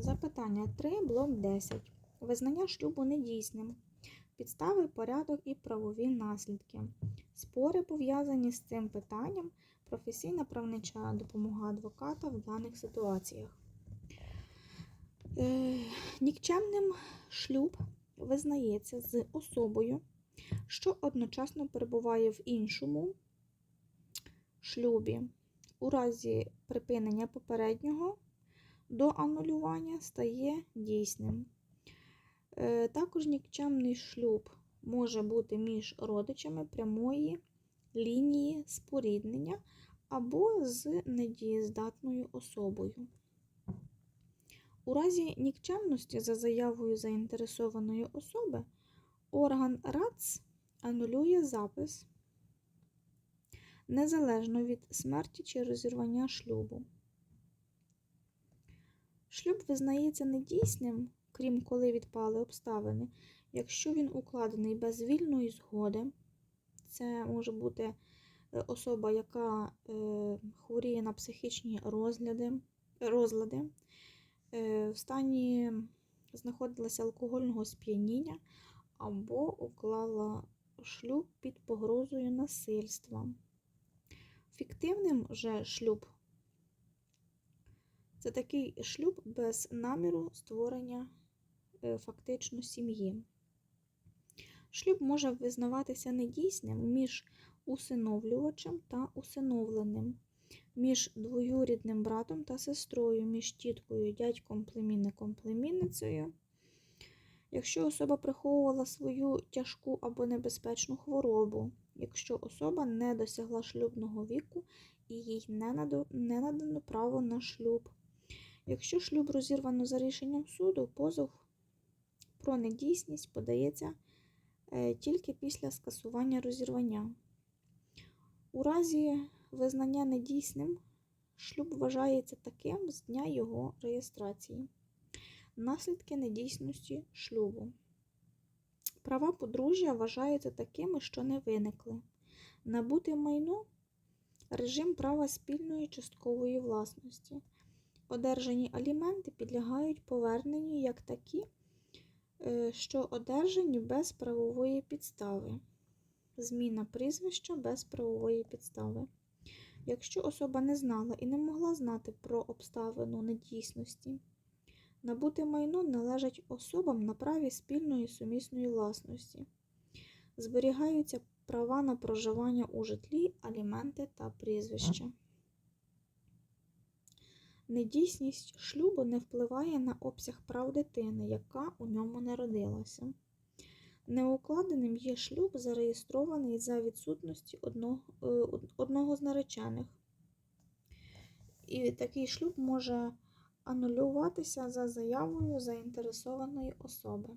Запитання 3, блок 10. Визнання шлюбу недійсним. Підстави, порядок і правові наслідки. Спори пов'язані з цим питанням. Професійна правнича допомога адвоката в даних ситуаціях. Е, нікчемним шлюб визнається з особою, що одночасно перебуває в іншому шлюбі. У разі припинення попереднього до анулювання стає дійсним. Е, Також нікчемний шлюб може бути між родичами прямої лінії споріднення або з недієздатною особою. У разі нікчемності за заявою заінтересованої особи орган РАЦ анулює запис незалежно від смерті чи розірвання шлюбу. Шлюб визнається недійсним, крім коли відпали обставини, якщо він укладений без вільної згоди. Це може бути е, особа, яка е, хворіє на психічні розгляди, розлади, е, в стані знаходилася алкогольного сп'яніння або уклала шлюб під погрозою насильства. Фіктивним же шлюб це такий шлюб без наміру створення е, фактично сім'ї. Шлюб може визнаватися недійсним між усиновлювачем та усиновленим, між двоюрідним братом та сестрою, між тіткою, дядьком, племінником, племінницею. Якщо особа приховувала свою тяжку або небезпечну хворобу, якщо особа не досягла шлюбного віку і їй не надано право на шлюб. Якщо шлюб розірвано за рішенням суду, позов про недійсність подається е, тільки після скасування розірвання. У разі визнання недійсним шлюб вважається таким з дня його реєстрації. Наслідки недійсності шлюбу. Права подружжя вважаються такими, що не виникли. Набути майно режим права спільної часткової власності. Одержані аліменти підлягають поверненню як такі, е, що одержані без правової підстави. Зміна прізвища без правової підстави. Якщо особа не знала і не могла знати про обставину недійсності, набути майно належить особам на праві спільної сумісної власності. Зберігаються права на проживання у житлі, аліменти та прізвища. Недійсність шлюбу не впливає на обсяг прав дитини, яка у ньому народилася. Неукладеним є шлюб, зареєстрований за відсутності одного, е, одного з наречених. І такий шлюб може анулюватися за заявою заінтересованої особи.